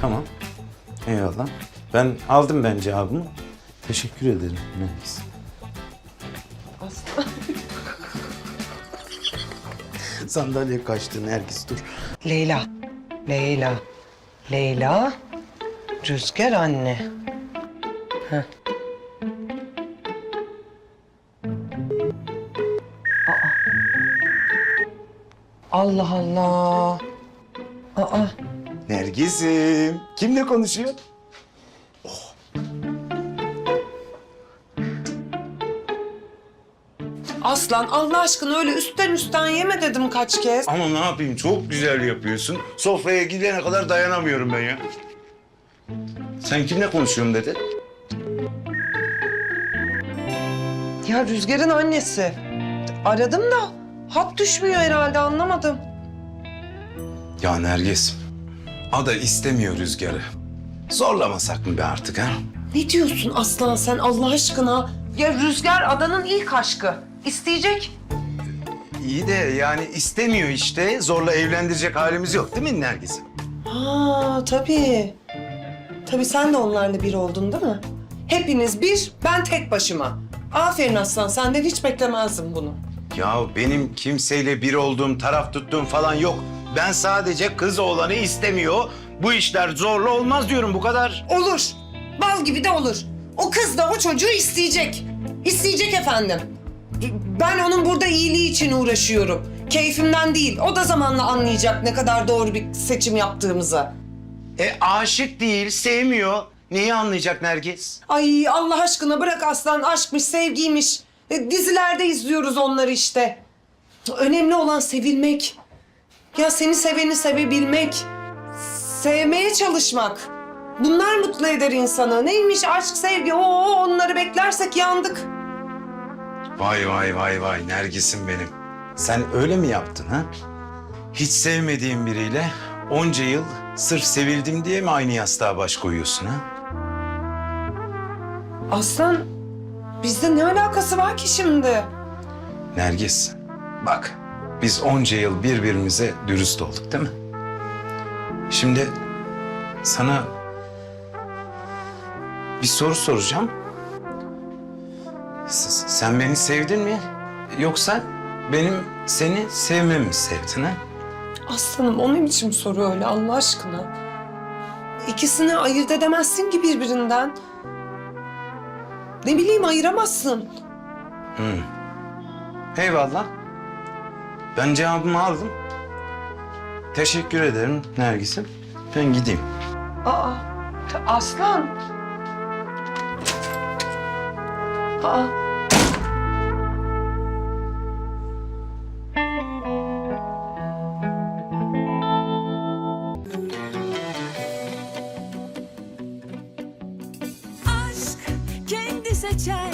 Tamam. Eyvallah. Ben aldım ben cevabımı. Teşekkür ederim Nergis. Sandalye kaçtı Nergis dur. Leyla. Leyla. Leyla. Rüzgar anne. Heh. Aa. Allah Allah. Aa. Nergis'im. Kimle konuşuyor? Aslan Allah aşkına öyle üstten üstten yeme dedim kaç kez. Ama ne yapayım çok güzel yapıyorsun. Sofraya gidene kadar dayanamıyorum ben ya. Sen kimle konuşuyorum dedi? Ya Rüzgar'ın annesi. Aradım da hat düşmüyor herhalde anlamadım. Ya Nergis, Ada istemiyor Rüzgar'ı. Zorlamasak mı be artık ha? Ne diyorsun Aslan sen Allah aşkına? Ya Rüzgar adanın ilk aşkı. İsteyecek. İyi de yani istemiyor işte. Zorla evlendirecek halimiz yok değil mi Nergis'im? Ha tabii. Tabii sen de onlarla bir oldun değil mi? Hepiniz bir, ben tek başıma. Aferin Aslan, senden hiç beklemezdim bunu. Ya benim kimseyle bir olduğum, taraf tuttuğum falan yok. Ben sadece kız oğlanı istemiyor. Bu işler zorla olmaz diyorum bu kadar. Olur, bal gibi de olur. O kız da o çocuğu isteyecek. İsteyecek efendim. Ben onun burada iyiliği için uğraşıyorum. Keyfimden değil. O da zamanla anlayacak ne kadar doğru bir seçim yaptığımızı. E aşık değil, sevmiyor. Neyi anlayacak Nergis? Ay Allah aşkına bırak aslan aşkmış, sevgiymiş. E, dizilerde izliyoruz onları işte. Önemli olan sevilmek. Ya seni seveni sevebilmek. Sevmeye çalışmak. Bunlar mutlu eder insanı. Neymiş aşk, sevgi? Oo, onları beklersek yandık. Vay vay vay vay Nergis'im benim. Sen öyle mi yaptın ha? Hiç sevmediğin biriyle onca yıl sırf sevildim diye mi aynı yastığa baş koyuyorsun ha? Aslan, bizde ne alakası var ki şimdi? Nergis, bak biz onca yıl birbirimize dürüst olduk değil mi? Şimdi sana bir soru soracağım. S- sen beni sevdin mi? Yoksa benim seni sevmemi mi sevdin ha? Aslanım o ne biçim soru öyle Allah aşkına? İkisini ayırt edemezsin ki birbirinden. Ne bileyim ayıramazsın. Eyvallah. Ben cevabımı aldım. Teşekkür ederim Nergis'im. Ben gideyim. Aa, aslan. Aa. aşk kendi seçer